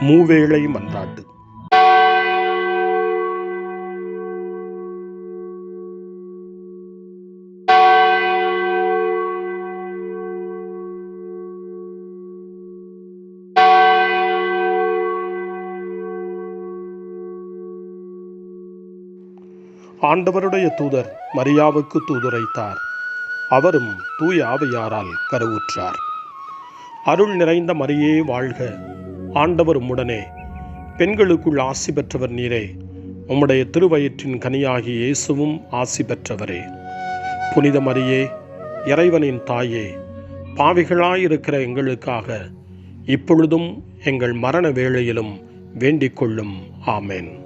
மூவேளை மன்றாட்டு ஆண்டவருடைய தூதர் மரியாவுக்கு தூதுரைத்தார். அவரும் தூய ஆவையாரால் கருவுற்றார். அருள் நிறைந்த மரியே வாழ்க. ஆண்டவர் உடனே பெண்களுக்குள் ஆசி பெற்றவர் நீரே உம்முடைய திருவயிற்றின் கனியாகி இயேசுவும் ஆசி பெற்றவரே. புனித மரியே இறைவனின் தாயே பாவிகளாயிருக்கிற எங்களுக்காக இப்பொழுதும் எங்கள் மரண வேளையிலும் வேண்டிக் கொள்ளும். ஆமேன்.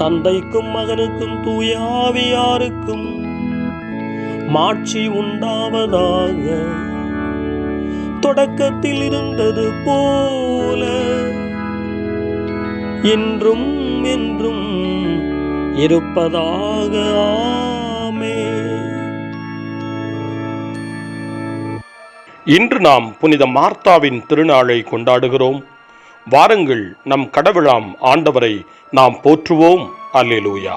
தந்தைக்கும் மகனுக்கும் தூயாவியாருக்கும் மாட்சி உண்டாவதாக. தொடக்கத்தில் இருந்தது போல இன்றும் என்றும் இருப்பதாக. ஆமே இன்று நாம் புனித மார்த்தாவின் திருநாளை கொண்டாடுகிறோம். வாருங்கள் நம் கடவுளாம் ஆண்டவரை நாம் போற்றுவோம். அல்லேலூயா.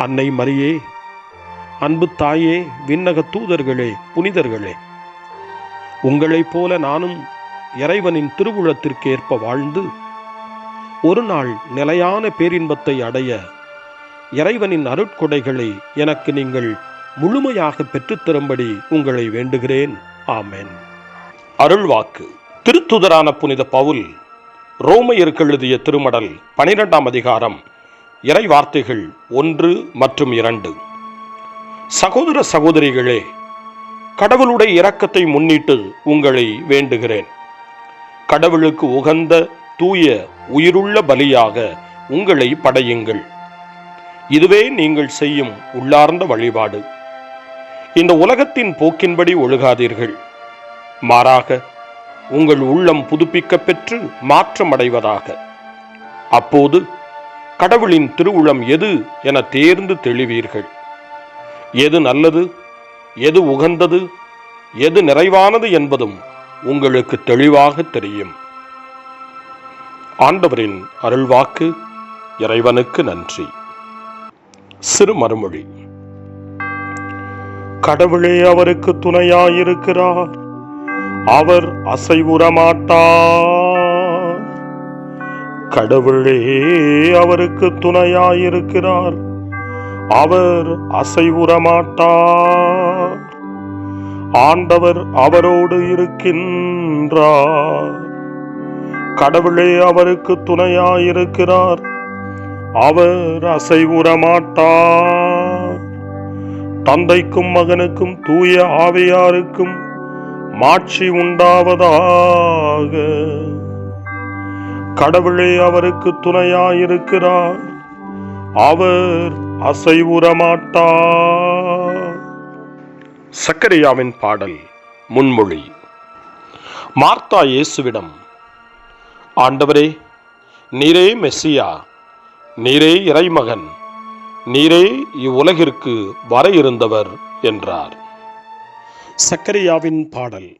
அன்னை மரியே அன்பு தாயே விண்ணக தூதர்களே புனிதர்களே. உங்களைப் போல நானும் இறைவனின் திருவுளத்திற்கு ஏற்ப வாழ்ந்து ஒரு நாள் நிலையான பேரின்பத்தை அடைய இறைவனின் அருட்கொடைகளை எனக்கு நீங்கள் முழுமையாக பெற்றுத்தரும்படி உங்களை வேண்டுகிறேன். ஆமென். அருள்வாக்கு திருத்துதரான புனித பவுல் ரோமையருக்கு எழுதிய திருமடல் பனிரெண்டாம் அதிகாரம் இறை வார்த்தைகள் ஒன்று மற்றும் இரண்டு. சகோதர சகோதரிகளே கடவுளுடைய இரக்கத்தை முன்னிட்டு உங்களை வேண்டுகிறேன். கடவுளுக்கு உகந்த தூய உயிருள்ள பலியாக உங்களை படையுங்கள். இதுவே நீங்கள் செய்யும் உள்ளார்ந்த வழிபாடு. இந்த உலகத்தின் போக்கின்படி ஒழுகாதீர்கள். மாறாக உங்கள் உள்ளம் புதுப்பிக்க பெற்று மாற்றமடைவதாக. அப்போது கடவுளின் திருவுளம் எது என தேர்ந்து தெளிவீர்கள். எது நல்லது எது உகந்தது எது நிறைவானது என்பதும் உங்களுக்கு தெளிவாக தெரியும். ஆண்டவரின் அருள்வாக்கு இறைவனுக்கு நன்றி. சிறு மறுமொழி. கடவுளே அவருக்கு துணையாயிருக்கிறார். அவர் அசைவுறமாட்டார். கடவுளே அவருக்கு துணையாயிருக்கிறார். அவர் அசைவுறமாட்டார் ஆண்டவர் அவரோடு இருக்கின்றார். கடவுளே அவருக்கு துணையாயிருக்கிறார். அவர் அசைவுறமாட்டார் தந்தைக்கும் மகனுக்கும் தூய ஆவியாருக்கும் மாட்சி உண்டாவதாக கடவுளே அவருக்கு துணையாயிருக்கிறார். அவர் அசைவுறமாட்டார். சக்கரியாவின் பாடல் முன்மொழி. மார்த்தா இயேசுவிடம் ஆண்டவரே நீரே மெஸ்ஸியா நீரே இறைமகன் நீரே இவ்வுலகிற்கு வர இருந்தவர் என்றார். சக்கரியாவின் பாடல்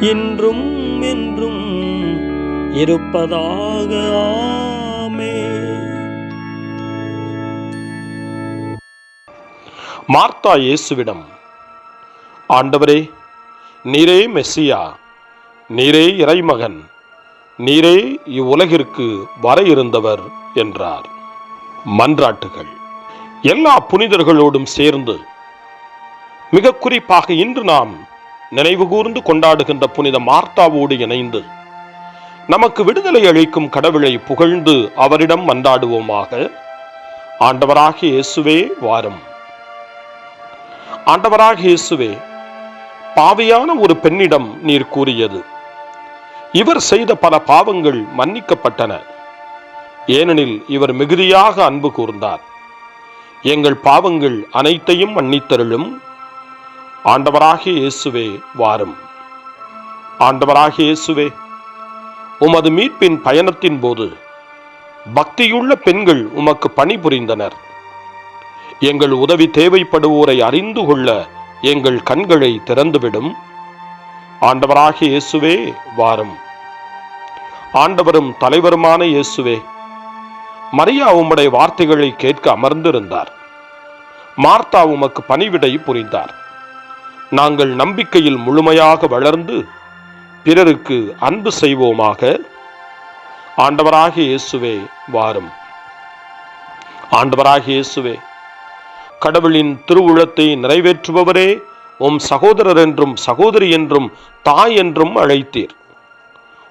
இன்றும் என்றும் இருப்பதாக ஆமே. மார்த்தா இயேசுவிடம் ஆண்டவரே நீரே மெஸ்ஸியா நீரே இறைமகன் நீரே இவ்வுலகிற்கு வர இருந்தவர் என்றார். மன்றாட்டுகள். எல்லா புனிதர்களோடும் சேர்ந்து மிக குறிப்பாக இன்று நாம் நினைவுகூர்ந்து கொண்டாடுகின்ற புனித மார்த்தாவோடு இணைந்து நமக்கு விடுதலை அளிக்கும் கடவுளை புகழ்ந்து அவரிடம் மன்றாடுவோமாக. ஆண்டவராக இயேசுவே வாரும். ஆண்டவராக இயேசுவே பாவியான ஒரு பெண்ணிடம் நீர் கூறியது இவர் செய்த பல பாவங்கள் மன்னிக்கப்பட்டன. ஏனெனில் இவர் மிகுதியாக அன்பு கூர்ந்தார். எங்கள் பாவங்கள் அனைத்தையும் மன்னித்தருளும். ஆண்டவராகிய இயேசுவே வாரும். ஆண்டவராகிய இயேசுவே உமது மீட்பின் பயணத்தின் போது பக்தியுள்ள பெண்கள் உமக்கு பணிபுரிந்தனர் எங்கள் உதவி தேவைப்படுவோரை அறிந்து கொள்ள எங்கள் கண்களை திறந்துவிடும். ஆண்டவராகிய இயேசுவே வாரும். ஆண்டவரும் தலைவருமான இயேசுவே மரியா உம்முடைய வார்த்தைகளை கேட்க அமர்ந்திருந்தார். மார்த்தா உமக்கு பணிவிடை புரிந்தார். நாங்கள் நம்பிக்கையில் முழுமையாக வளர்ந்து பிறருக்கு அன்பு செய்வோமாக. ஆண்டவராக இயேசுவே வாரும். ஆண்டவராக இயேசுவே கடவுளின் திருவுளத்தை நிறைவேற்றுபவரே உம் சகோதரர் என்றும் சகோதரி என்றும் தாய் என்றும் அழைத்தீர்.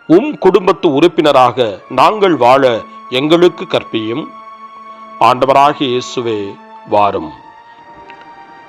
உம் குடும்பத்து உறுப்பினராக நாங்கள் வாழ எங்களுக்கு கற்பியும். ஆண்டவராக இயேசுவே வாரும்.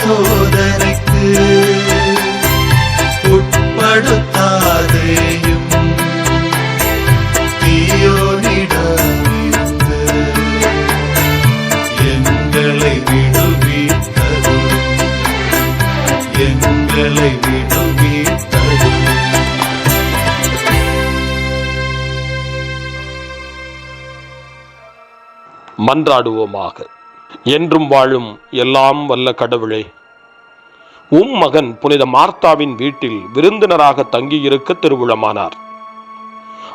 சோதனைக்கு உட்படுத்தாதேயும் தீயோனிடமிருந்து எங்களை விடுவித்தது எங்களை விடுவித்தது மன்றாடுவோமாக. என்றும் வாழும் எல்லாம் வல்ல கடவுளே. உம் மகன் புனித மார்த்தாவின் வீட்டில் விருந்தினராக தங்கியிருக்க திருவுளமானார்.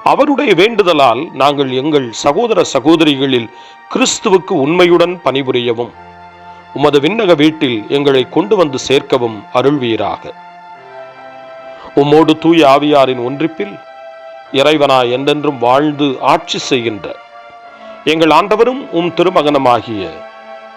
அவருடைய வேண்டுதலால் நாங்கள் எங்கள் சகோதர சகோதரிகளில் கிறிஸ்துவுக்கு உண்மையுடன் பணிபுரியவும் உமது விண்ணக வீட்டில் எங்களை கொண்டு வந்து சேர்க்கவும் அருள்வீராக. உம்மோடு தூய ஆவியாரின் ஒன்றிப்பில் இறைவனா என்றென்றும் வாழ்ந்து ஆட்சி செய்கின்ற எங்கள் ஆண்டவரும் உம் திருமகனமாகிய